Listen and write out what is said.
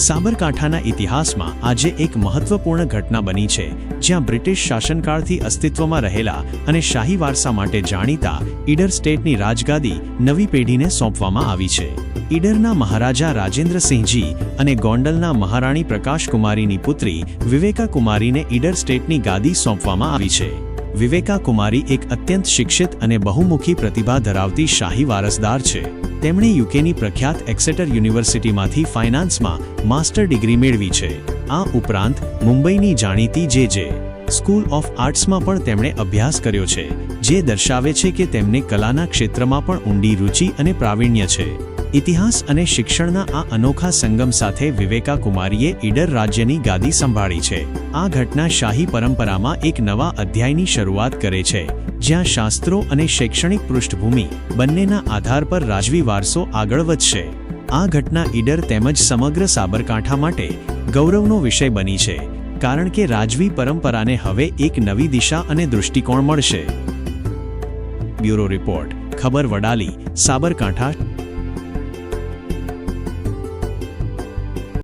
સાબરકાંઠાના ઇતિહાસમાં આજે એક મહત્વપૂર્ણ ઘટના બની છે, જ્યાં બ્રિટિશ શાસનકાળથી અસ્તિત્વમાં રહેલા અને શાહી વારસા માટે જાણીતા ઈડર સ્ટેટની રાજગાદી નવી પેઢીને સોંપવામાં આવી છે. ઈડરના મહારાજા રાજેન્દ્રસિંહજી અને ગોંડલના મહારાણી પ્રકાશકુમારીની પુત્રી વિવેકા કુમારીને ઈડર સ્ટેટની ગાદી સોંપવામાં આવી છે. વિવેકા કુમારી એક અત્યંત શિક્ષિત અને બહુમુખી પ્રતિભા ધરાવતી શાહી વારસદાર છે. તેમણે યુકેની પ્રખ્યાત એક્સેટર યુનિવર્સિટીમાંથી ફાઇનાન્સમાં માસ્ટર ડિગ્રી મેળવી છે. આ ઉપરાંત, મુંબઈની જાણીતી જે જે સ્કૂલ ઓફ આર્ટ્સમાં પણ તેમણે અભ્યાસ કર્યો છે, જે દર્શાવે છે કે તેમને કલાના ક્ષેત્રમાં પણ ઊંડી રુચિ અને પ્રાવીણ્ય છે. ઇતિહાસ અને શિક્ષણના આ અનોખા સંગમ સાથે વિવેકા કુમારીએ ઈડર રાજ્યની ગાદી સંભાળી છે. આ ઘટના શાહી પરંપરામાં એક નવા અધ્યાયની શરૂઆત કરે છે, જ્યાં શાસ્ત્રો અને શૈક્ષણિક પૃષ્ઠભૂમિ બંનેના આધાર પર રાજવી વારસો આગળ વધશે. આ ઘટના ઈડર તેમજ સમગ્ર સાબરકાંઠા માટે ગૌરવનો વિષય બની છે, કારણ કે રાજવી પરંપરાને હવે એક નવી દિશા અને દૃષ્ટિકોણ મળશે. બ્યુરો રિપોર્ટ, ખબર વડાલી, સાબરકાંઠા.